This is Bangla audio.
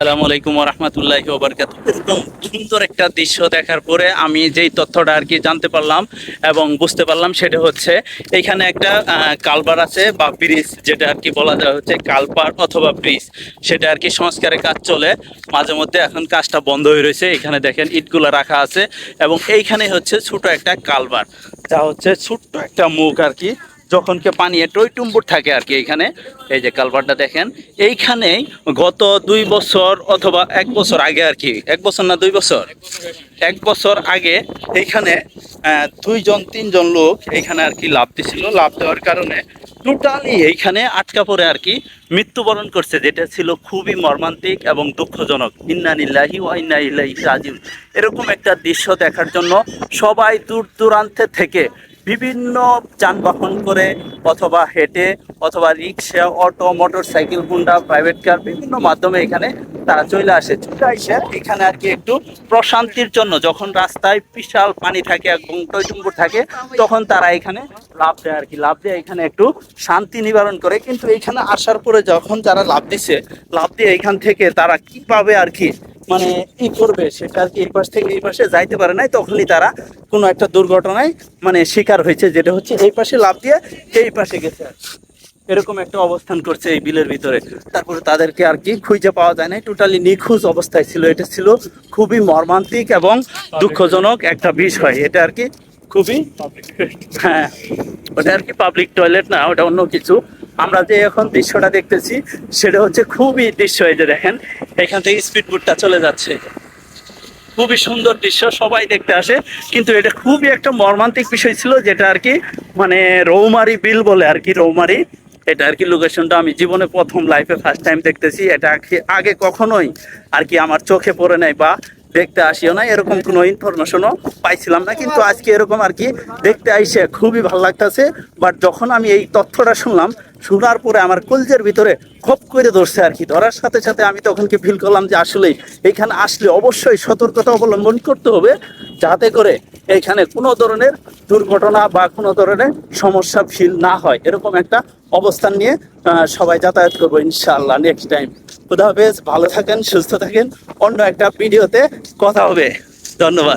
আসসালামু আলাইকুম রহমতুল্লাহ ওবরকাত সুন্দর একটা দৃশ্য দেখার পরে আমি যেই তথ্যটা আর কি জানতে পারলাম এবং বুঝতে পারলাম সেটা হচ্ছে, এখানে একটা কালবার আছে বা ব্রিজ যেটা আর কি বলা যায় হচ্ছে কালবার অথবা ব্রিজ। সেটা আর কি সংস্কারের কাজ চলে। মাঝে মধ্যে এখন কাজটা বন্ধ হয়ে রয়েছে। এখানে দেখেন ইটগুলো রাখা আছে এবং এইখানে হচ্ছে ছোট একটা কালবার। যা হচ্ছে ছোট্ট একটা মুখ আর কি। যখন কে পানি টই টুম্বুর থাকে আর কি এখানে, এই যে কালভারটা দেখেন, এইখানেই গত দুই বছর অথবা এক বছর আগে আর কি, এক বছর না দুই বছর, এক বছর আগে এইখানে দুইজন, তিনজন লোক এইখানে আর কি লাভ দিছিল। লাভ দেওয়ার কারণে টোটালি এইখানে আটকা পড়ে আর কি মৃত্যুবরণ করছে, যেটা ছিল খুবই মর্মান্তিক এবং দুঃখজনক। ইন্না নিল্লাহি ওয়া ইন্না ইলাইহি রাজিউন। এরকম একটা দৃশ্য দেখার জন্য সবাই দূর দূরান্তে থেকে বিভিন্ন যানবাহন করে অথবা হেঁটে অথবা রিক্সা, auto motorcycle Honda private car বিভিন্ন মাধ্যমে এখানে তারা চলে আসে। চলে আসে, এখানে আর কি একটু প্রশান্তির জন্য। যখন রাস্তায় বিশাল পানি থাকে এবং টৈটুম্বুর থাকে, তখন তারা এখানে লাভ দেয় আর কি। লাভ দেয় এখানে একটু শান্তি নিবারণ করে। কিন্তু এখানে আসার পরে যখন যারা লাভ দিছে লাভ দিয়ে এখান থেকে তারা কীভাবে আর কি মানে ই করবে সেটা আর কি এই পাশ থেকে এই পাশে যাইতে পারে নাই তখনই তারা কোনো একটা দুর্ঘটনায় মানে শিকার হয়েছে যেটা হচ্ছে এই পাশে লাভ দিয়ে এই পাশে গেছে। এরকম একটা অবস্থান করছে এই বিলের ভিতরে। তারপরে তাদেরকে আর কি খুঁজে পাওয়া যায় না টোটালি নিখোঁজ অবস্থায় ছিল। এটা ছিল খুবই মর্মান্তিক এবং দুঃখজনক একটা বিষয়। এটা আর কি খুবই হ্যাঁ ওটা আর কি পাবলিক টয়লেট না ওটা অন্য কিছু। আমরা যে এখন দৃশ্যটা দেখতেছি, সেটা হচ্ছে খুবই দৃশ্য এই যে দেখেন, এখান থেকে স্পিড চলে যাচ্ছে। খুবই সুন্দর দৃশ্য, সবাই দেখতে আসে, কিন্তু এটা খুবই একটা মর্মান্তিক বিষয় ছিল, যেটা আর কি মানে রৌমারি বিল বলে আর কি, রৌমারি। এটা আর কি লোকেশনটা আমি জীবনে প্রথম লাইফে ফার্স্ট টাইম দেখতেছি, এটা আগে কখনোই আর কি আমার চোখে পড়ে নাই বা দেখতে আসিও না এরকম কোনো ইনফরমেশনও পাইছিলাম না, কিন্তু আজকে এরকম আর কি দেখতে আইসে, খুবই ভালো লাগতেছে। বাট যখন আমি এই তথ্যটা শুনলাম শোনার পরে আমার কলজের ভিতরে খপ করে ধরছে আর কি। ধরার সাথে সাথে আমি তখনকে ফিল করলাম যে আসলেই এখানে আসলে অবশ্যই সতর্কতা অবলম্বন করতে হবে, যাতে করে এখানে কোনো ধরনের দুর্ঘটনা বা কোনো ধরনের সমস্যা ফিল না হয়। এরকম একটা অবস্থান নিয়ে সবাই যাতায়াত করব ইনশাআল্লাহ নেক্সট টাইম খুদা হাফেজ, ভালো থাকেন, সুস্থ থাকেন। অন্য একটা ভিডিওতে কথা হবে। ধন্যবাদ।